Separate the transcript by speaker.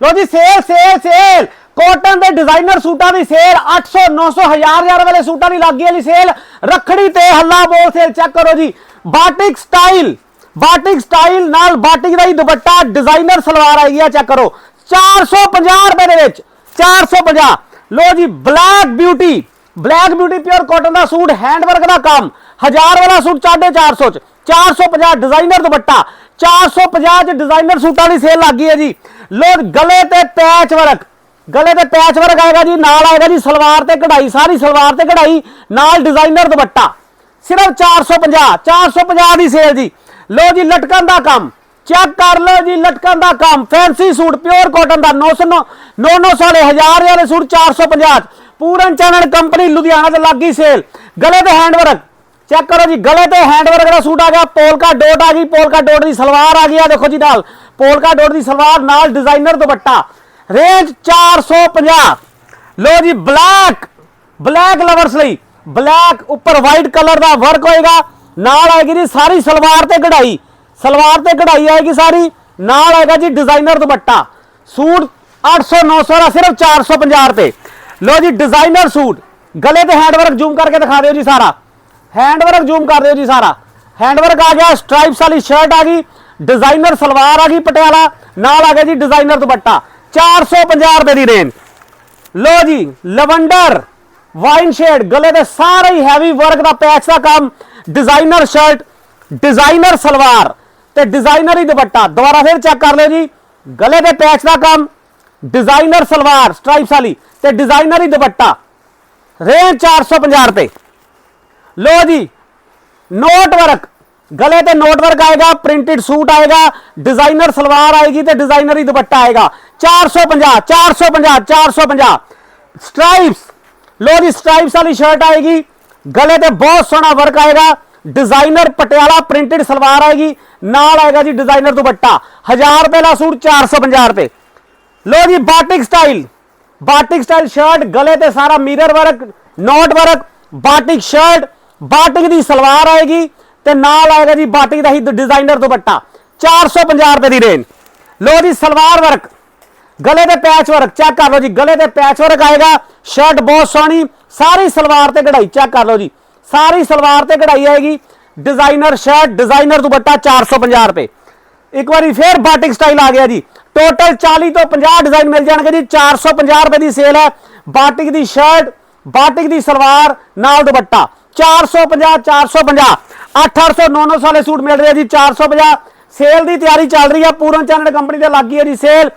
Speaker 1: ਲੋ ਜੀ sale sale sale cotton ਦੇ designer ਸੂਟਾਂ ਦੀ ਸੇਲ 800 900 1000 1000 ਵਾਲੇ ਸੂਟਾਂ ਦੀ ਲੱਗੀ ਵਾਲੀ ਸੇਲ ਰੱਖੜੀ ਤੇ ਹੱਲਾ ਬੋਲ ਸੇਲ ਚੈੱਕ ਕਰੋ ਜੀ। ਬਾਟਿਕ ਸਟਾਈਲ ਬਾਟਿਕ ਸਟਾਈਲ ਨਾਲ ਬਾਟਿਕ ਦਾ ਹੀ ਦੁਪੱਟਾ ਡਿਜ਼ਾਈਨਰ ਸਲਵਾਰ ਆਈ ਹੈ ਚੈੱਕ ਕਰੋ। 450 ਰੁਪਏ ਦੇ ਵਿੱਚ 450 ਲੋ ਜੀ black beauty black beauty pure cotton ਦਾ ਸੂਟ ਹੈਂਡਵਰਕ ਦਾ ਕੰਮ। 1000 ਵਾਲਾ ਸੂਟ 450 ਚ। 450 ਡਿਜ਼ਾਈਨਰ ਦੁਪੱਟਾ। 450 ਚ ਡਿਜ਼ਾਈਨਰ ਸੂਟਾਂ ਦੀ ਸੇਲ ਲੱਗੀ ਹੈ ਜੀ। ਲੋ ਗਲੇ ਤੇ ਪੈਚ ਵਰਕ ਗਲੇ ਤੇ ਪੈਚ ਵਰਕ ਆਏਗਾ ਜੀ, ਨਾਲ ਆਏਗਾ ਜੀ ਸਲਵਾਰ ਤੇ ਕਢਾਈ, ਸਾਰੀ ਸਲਵਾਰ ਤੇ ਕਢਾਈ, ਨਾਲ ਡਿਜ਼ਾਈਨਰ ਦੁਪੱਟਾ। ਸਿਰਫ 450 450 ਦੀ ਸੇਲ ਜੀ। ਲੋ ਜੀ, ਲਟਕਣ ਦਾ ਕੰਮ ਚੈੱਕ ਕਰ ਲਓ ਜੀ, ਲਟਕਣ ਦਾ ਕੰਮ। ਫੈਂਸੀ ਸੂਟ ਪਿਓਰ ਕਾਟਨ ਦਾ 900 900 ਵਾਲੇ 1000 ਵਾਲੇ ਸੂਟ 450 ਚ। ਪੂਰਨ ਚੈਨਲ ਕੰਪਨੀ ਲੁਧਿਆਣਾ ਤੇ ਲੱਗੀ ਸੇਲ ਗਲੇ ਤੇ ਹੈਂਡ ਵਰਕ ਚੈੱਕ ਕਰੋ ਜੀ, ਗਲੇ ਤੇ ਹੈਂਡਵਰਕ ਦਾ ਸੂਟ ਆ ਗਿਆ, ਪੋਲਕਾ ਡੋਟ ਆ ਗਈ, ਪੋਲਕਾ ਡੋਟ ਦੀ ਸਲਵਾਰ ਆ ਗਈ ਆ, ਦੇਖੋ ਜੀ ਨਾਲ। ਪੋਲਕਾ ਡੋਟ ਦੀ ਸਲਵਾਰ ਨਾਲ ਡਿਜ਼ਾਈਨਰ ਦੁਪੱਟਾ। ਰੇਂਜ 450 ਲੋ ਜੀ ਬਲੈਕ ਬਲੈਕ ਲਵਰਸ ਲਈ। ਬਲੈਕ ਉੱਪਰ ਵਾਈਟ ਕਲਰ ਦਾ ਵਰਕ ਹੋਏਗਾ। ਨਾਲ ਆਏਗੀ ਜੀ ਸਾਰੀ ਸਲਵਾਰ ਤੇ ਕਢਾਈ। ਸਲਵਾਰ ਤੇ ਕਢਾਈ ਆਏਗੀ ਸਾਰੀ। ਨਾਲ ਆਏਗਾ ਜੀ ਡਿਜ਼ਾਈਨਰ ਦੁਪੱਟਾ। ਸੂਟ 800 900 ਦਾ, ਸਿਰਫ 450 ਰੁਪਏ। ਲੋ ਜੀ ਡਿਜ਼ਾਈਨਰ ਸੂਟ। ਗਲੇ ਤੇ ਹੈਂਡਵਰਕ ਜ਼ੂਮ ਕਰਕੇ ਦਿਖਾ ਦਿਓ ਜੀ ਸਾਰਾ। ਹੈਂਡਵਰਕ ਜ਼ੂਮ ਕਰ ਦਿਓ ਜੀ ਸਾਰਾ। ਹੈਂਡਵਰਕ ਆ ਗਿਆ ਸਟ੍ਰਾਈਪਸ ਵਾਲੀ ਸ਼ਰਟ ਆ ਗਈ ਡਿਜ਼ਾਈਨਰ ਸਲਵਾਰ ਆ ਗਈ ਪਟਿਆਲਾ, ਨਾਲ ਆ ਗਿਆ ਜੀ ਡਿਜ਼ਾਈਨਰ ਦੁਪੱਟਾ। 450 ਰੁਪਏ ਦੀ ਰੇਂਜ ਲੋ ਜੀ, ਲਵੰਡਰ ਵਾਈਨ ਸ਼ੇਡ ਗਲੇ ਦੇ ਸਾਰੇ ਹੀ ਹੈਵੀ ਵਰਕ ਦਾ ਪੈਚ ਦਾ ਕੰਮ। ਡਿਜ਼ਾਈਨਰ ਸ਼ਰਟ ਡਿਜ਼ਾਈਨਰ ਸਲਵਾਰ ਤੇ ਡਿਜ਼ਾਈਨਰ ਹੀ ਦੁਪੱਟਾ। ਦੁਬਾਰਾ ਫਿਰ ਚੈੱਕ ਕਰ ਲਿਓ ਜੀ, ਗਲੇ ਦੇ ਪੈਚ ਦਾ ਕੰਮ ਡਿਜ਼ਾਈਨਰ ਸਲਵਾਰ ਸਟ੍ਰਾਈਪਸ ਵਾਲੀ ਤੇ ਡਿਜ਼ਾਈਨਰ ਹੀ ਦੁਪੱਟਾ। ਰੇਂਜ 450 ਰੁਪਏ। ਲੋ ਜੀ ਨੋਟ ਵਰਕ ਗਲੇ ਤੇ ਨੋਟ ਵਰਕ ਆਏਗਾ ਪ੍ਰਿੰਟਡ ਸੂਟ ਆਏਗਾ ਡਿਜ਼ਾਈਨਰ ਸਲਵਾਰ ਆਏਗੀ ਤੇ ਡਿਜ਼ਾਈਨਰ ਹੀ ਦੁਪੱਟਾ ਆਏਗਾ 450 450 450 ਸਟ੍ਰਾਈਪਸ ਲੋ ਜੀ ਸਟ੍ਰਾਈਪਸ ਵਾਲੀ ਸ਼ਰਟ ਆਏਗੀ ਗਲੇ ਤੇ ਬਹੁਤ ਸੋਹਣਾ ਵਰਕ ਆਏਗਾ ਡਿਜ਼ਾਈਨਰ ਪਟਿਆਲਾ ਪ੍ਰਿੰਟਡ ਸਲਵਾਰ ਆਏਗੀ ਨਾਲ ਆਏਗਾ ਜੀ ਡਿਜ਼ਾਈਨਰ ਦੁਪੱਟਾ 1000 ਰੁਪਏ ਦਾ ਸੂਟ 450 ਰੁਪਏ ਲੋ ਜੀ batik style batik style shirt ਗਲੇ ਤੇ ਸਾਰਾ mirror work knot work batik shirt batik ਦੀ ਸਲਵਾਰ ਆਏਗੀ ਤੇ ਨਾਲ ਆਏਗਾ ਜੀ ਬਾਟਿਕ ਦਾ ਹੀ ਡਿਜ਼ਾਈਨਰ ਦੁਪੱਟਾ। 450 ਰੁਪਏ ਦੀ ਰੇਂਜ ਲੋ ਜੀ, ਸਲਵਾਰ ਵਰਕ ਗਲੇ ਦੇ ਪੈਚ ਵਰਕ ਚੈੱਕ ਕਰ ਲਓ ਜੀ, ਗਲੇ ਤੇ ਪੈਚ ਵਰਕ ਆਏਗਾ। ਸ਼ਰਟ ਬਹੁਤ ਸੋਹਣੀ, ਸਾਰੀ ਸਲਵਾਰ ਤੇ ਕਢਾਈ ਚੈੱਕ ਕਰ ਲਓ ਜੀ। ਸਾਰੀ ਸਲਵਾਰ ਤੇ ਕਢਾਈ ਆਏਗੀ। ਡਿਜ਼ਾਈਨਰ ਸ਼ਰਟ ਡਿਜ਼ਾਈਨਰ ਦੁਪੱਟਾ 450 ਰੁਪਏ। ਇੱਕ ਵਾਰੀ ਫੇਰ ਬਾਟਿਕ ਸਟਾਈਲ ਆ ਗਿਆ ਜੀ। ਟੋਟਲ 40 ਤੋਂ 50 ਡਿਜ਼ਾਈਨ ਮਿਲ ਜਾਣਗੇ ਜੀ। 450 ਰੁਪਏ ਦੀ ਸੇਲ ਹੈ। ਬਾਟਿਕ ਦੀ ਸ਼ਰਟ ਬਾਟਿਕ ਦੀ ਸਲਵਾਰ, ਨਾਲ ਦੁਪੱਟਾ। 450 450 800 900 ਵਾਲੇ ਸੂਟ ਮਿਲ ਰਹੇ ਆ ਜੀ 450 ਸੇਲ ਦੀ ਤਿਆਰੀ ਚੱਲ ਰਹੀ ਹੈ ਪੂਰਨ ਚੈਨਲ ਕੰਪਨੀ ਦੇ ਲੱਗੀ ਹੈ ਜੀ, ਸੇਲ।